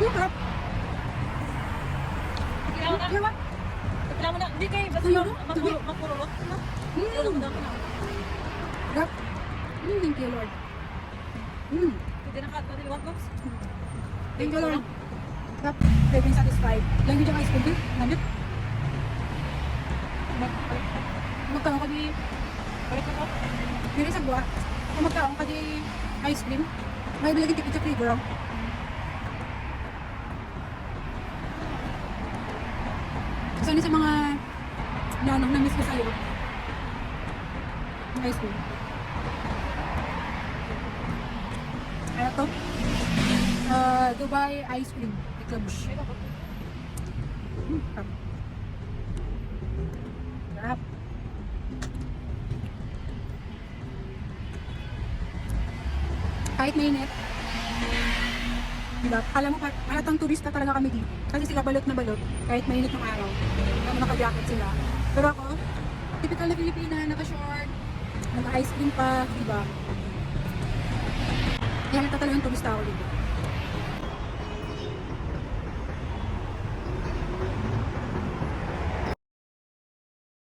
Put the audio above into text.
Ka? Kailangan na. Mo na. Hindi kayo. Basta magpuro. Magpuro. Tulo mo Mm. thank you, Lord. Mm. Hindi na kat. Pwede liwat box. Thank you, Lord. Very been satisfied. Language ang ice cream din. Language. Magkaroon ka di... Balik ko. Diri sa. Kung magkaroon ka di ice cream, may bilagin tipid sa flavor. oh. Isa ni sa mga nanong na miss ko sa'yo. Ice cream. Ano to? Uh, Dubai ice cream. Eclabush. Hmm. Sarap. Kahit mainit. Diba? Alam mo, halatang turista talaga kami dito. Kasi sila balot na balot, kahit mainit ng araw. Mo, naka-jacket sila. Pero ako, typical na Pilipina, naka-short, naka-ice cream pa, diba? Kaya nata talagang turista ako dito.